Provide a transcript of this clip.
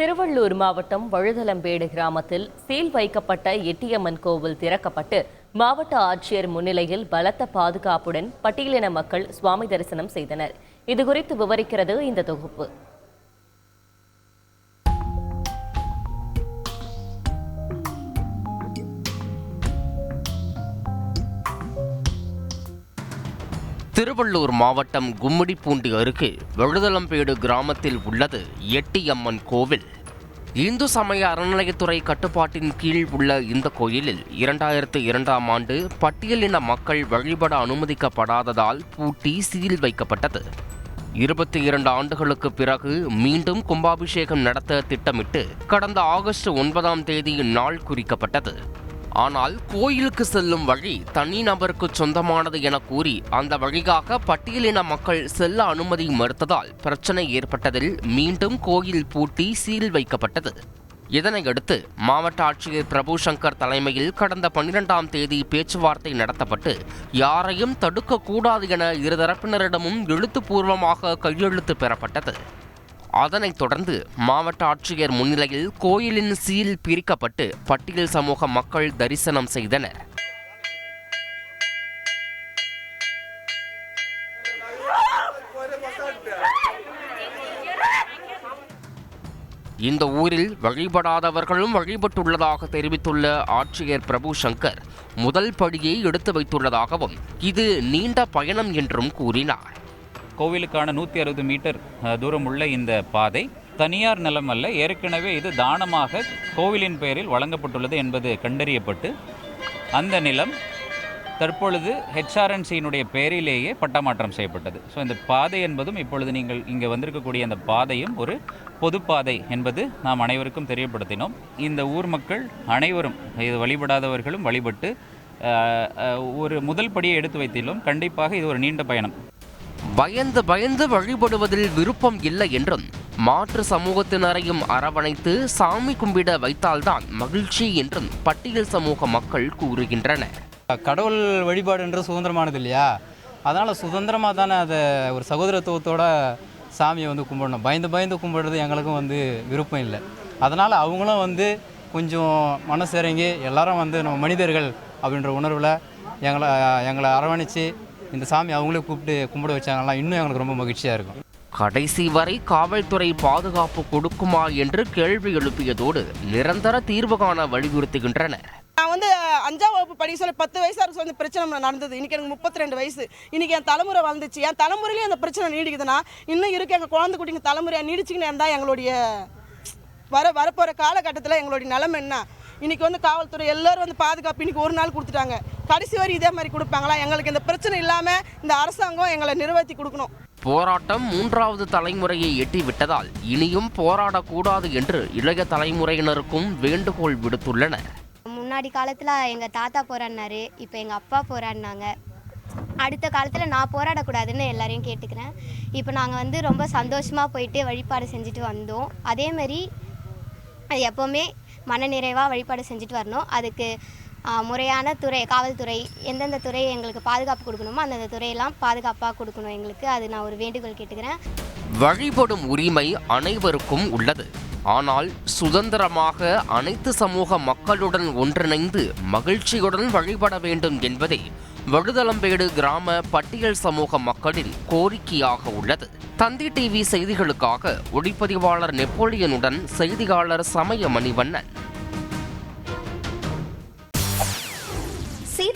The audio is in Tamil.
திருவள்ளூர் மாவட்டம் வழுதலம்பேடு கிராமத்தில் சீல் வைக்கப்பட்ட எட்டியம்மன் கோவில் திறக்கப்பட்டு மாவட்ட ஆட்சியர் முன்னிலையில் பலத்த பாதுகாப்புடன் பட்டியலின மக்கள் சுவாமி தரிசனம் செய்தனர். இதுகுறித்து விவரிக்கிறது இந்த தொகுப்பு. திருவள்ளூர் மாவட்டம் கும்மிடிப்பூண்டி அருகே வழுதலம்பேடு கிராமத்தில் உள்ளது எட்டியம்மன் கோவில். இந்து சமய அறநிலையத்துறை கட்டுப்பாட்டின் கீழ் உள்ள இந்த கோயிலில் இரண்டாயிரத்து இரண்டாம் ஆண்டு பட்டியலின மக்கள் வழிபட அனுமதிக்கப்படாததால் பூட்டி சீல் வைக்கப்பட்டது. இருபத்தி இரண்டு ஆண்டுகளுக்கு பிறகு மீண்டும் கும்பாபிஷேகம் நடத்த திட்டமிட்டு கடந்த ஆகஸ்ட் ஒன்பதாம் தேதி நாள் குறிக்கப்பட்டது. ஆனால் கோயிலுக்கு செல்லும் வழி தனிநபருக்கு சொந்தமானது என கூறி அந்த வழியாக பட்டியலின மக்கள் செல்ல அனுமதி மறுத்ததால் பிரச்சனை ஏற்பட்டதில் மீண்டும் கோயில் பூட்டி சீல் வைக்கப்பட்டது. இதனையடுத்து மாவட்ட ஆட்சியர் பிரபு சங்கர் தலைமையில் கடந்த பன்னிரெண்டாம் தேதி பேச்சுவார்த்தை நடத்தப்பட்டு யாரையும் தடுக்கக்கூடாது என இருதரப்பினரிடமும் எழுத்துப்பூர்வமாக கையெழுத்து பெறப்பட்டது. அதனைத் தொடர்ந்து மாவட்ட ஆட்சியர் முன்னிலையில் கோயிலின் சீல் பிரிக்கப்பட்டு பட்டியல் சமூக மக்கள் தரிசனம் செய்தனர். இந்த ஊரில் வழிபடாதவர்களும் வழிபட்டுள்ளதாக தெரிவித்துள்ள ஆட்சியர் பிரபு சங்கர் முதல் படியை எடுத்து வைத்துள்ளதாகவும் இது நீண்ட பயணம் என்றும் கூறினார். கோவிலுக்கான நூற்றி அறுபது மீட்டர் தூரம் உள்ள இந்த பாதை. தனியார் நிலம் அல்ல ஏற்கனவே இது தானமாக கோவிலின் பெயரில் வழங்கப்பட்டுள்ளது என்பது கண்டறியப்பட்டு அந்த நிலம் தற்பொழுது ஹெச்ஆர்என்சியினுடைய பெயரிலேயே பட்டமாற்றம் செய்யப்பட்டது. ஸோ இந்த பாதை என்பதும் இப்பொழுது நீங்கள் இங்கே வந்திருக்கக்கூடிய அந்த பாதையும் ஒரு பொதுப்பாதை என்பது நாம் அனைவருக்கும் தெரியப்படுத்தினோம். இந்த ஊர் மக்கள் அனைவரும் இது வழிபடாதவர்களும் வழிபட்டு ஒரு முதல் படியை எடுத்து வைத்திலும் கண்டிப்பாக இது ஒரு நீண்ட பயணம். பயந்து பயந்து வழிபடுவதில் விருப்பம் இல்லை என்றும் மாற்று சமூகத்தினரையும் அரவணைத்து சாமி கும்பிட வைத்தால்தான் மகிழ்ச்சி என்றும் பட்டியல் சமூக மக்கள் கூறுகின்றனர். கடவுள் வழிபாடு என்று சுதந்திரமானது இல்லையா? அதனால் சுதந்திரமாக தானே அதை ஒரு சகோதரத்துவத்தோட சாமியை வந்து கும்பிடணும். பயந்து பயந்து கும்பிடுறது எங்களுக்கும் வந்து விருப்பம் இல்லை. அதனால் அவங்களும் வந்து கொஞ்சம் மனசு இறங்கி எல்லாரும் வந்து நம்ம மனிதர்கள் அப்படின்ற உணர்வில் எங்களை எங்களை அரவணைச்சு இந்த சாமி அவங்களே கூப்பிட்டு கும்பிட வச்சாங்கன்னா இன்னும் எங்களுக்கு ரொம்ப மகிழ்ச்சியாக இருக்கும். கடைசி வரை காவல்துறை பாதுகாப்பு கொடுக்குமா என்று கேள்வி எழுப்பியதோடு நிரந்தர தீர்வு காண வலியுறுத்துகின்றனர். நான் வந்து அஞ்சாம் வகுப்பு படிக்க சொல்ல பத்து வயசா இருக்க சொல்ல இந்த பிரச்சனை நடந்தது. இன்னைக்கு எனக்கு முப்பத்தி ரெண்டு வயசு. இன்னைக்கு என் தலைமுறை வளர்ந்துச்சு. என் தலைமுறையிலேயே அந்த பிரச்சனை நீடிக்குதுன்னா இன்னும் இருக்கு. எங்கள் குழந்தை குட்டிங்க தலைமுறையாக நீடிச்சுக்கின்னு இருந்தால் எங்களுடைய வர வரப்போகிற காலகட்டத்தில் எங்களுடைய நிலைமை என்ன? இன்னைக்கு வந்து காவல்துறை எல்லாரும் வந்து பாதுகாப்பு இன்னைக்கு ஒரு நாள் கொடுத்துட்டாங்க. கடைசி வரை இதே மாதிரி கொடுப்பாங்களா? எங்களுக்கு இந்த பிரச்சனை இல்லாமல் இந்த அரசாங்கம் எங்களை நிறைவேற்றி கொடுக்கணும். போராட்டம் மூன்றாவது தலைமுறையை எட்டிவிட்டதால் இனியும் போராடக்கூடாது என்று இளைய தலைமுறையினருக்கும் வேண்டுகோள் விடுத்துள்ளனர் முன்னாடி காலத்தில் எங்கள் தாத்தா போராடினாரு இப்போ எங்கள் அப்பா போராடினாங்க. அடுத்த காலத்தில் நான் போராடக்கூடாதுன்னு எல்லாரையும் கேட்டுக்கிறேன். இப்போ நாங்கள் வந்து ரொம்ப சந்தோஷமாக போயிட்டு வழிபாடு செஞ்சுட்டு வந்தோம். அதேமாரி அது எப்போவுமே மனநிறைவாக வழிபாடு செஞ்சுட்டு வரணும். அதுக்கு முறையான துறை காவல்துறை எந்தெந்த துறை எங்களுக்கு பாதுகாப்பு கொடுக்கணுமோ அந்தந்த துறையெல்லாம் பாதுகாப்பாக கொடுக்கணும் எங்களுக்கு. அது நான் ஒரு வேண்டுகோள் கேட்டுக்கிறேன். வழிபடும் உரிமை அனைவருக்கும் உள்ளது. ஆனால் சுதந்திரமாக அனைத்து சமூக மக்களுடன் ஒன்றிணைந்து மகிழ்ச்சியுடன் வழிபட வேண்டும் என்பதே வழுதலம்பேடு கிராம பட்டியல் சமூக மக்களின் கோரிக்கையாக உள்ளது. தந்தி டிவி செய்திகளுக்காக ஒளிப்பதிவாளர் நெப்போலியனுடன் செய்தியாளர் சமய மணிவண்ணன்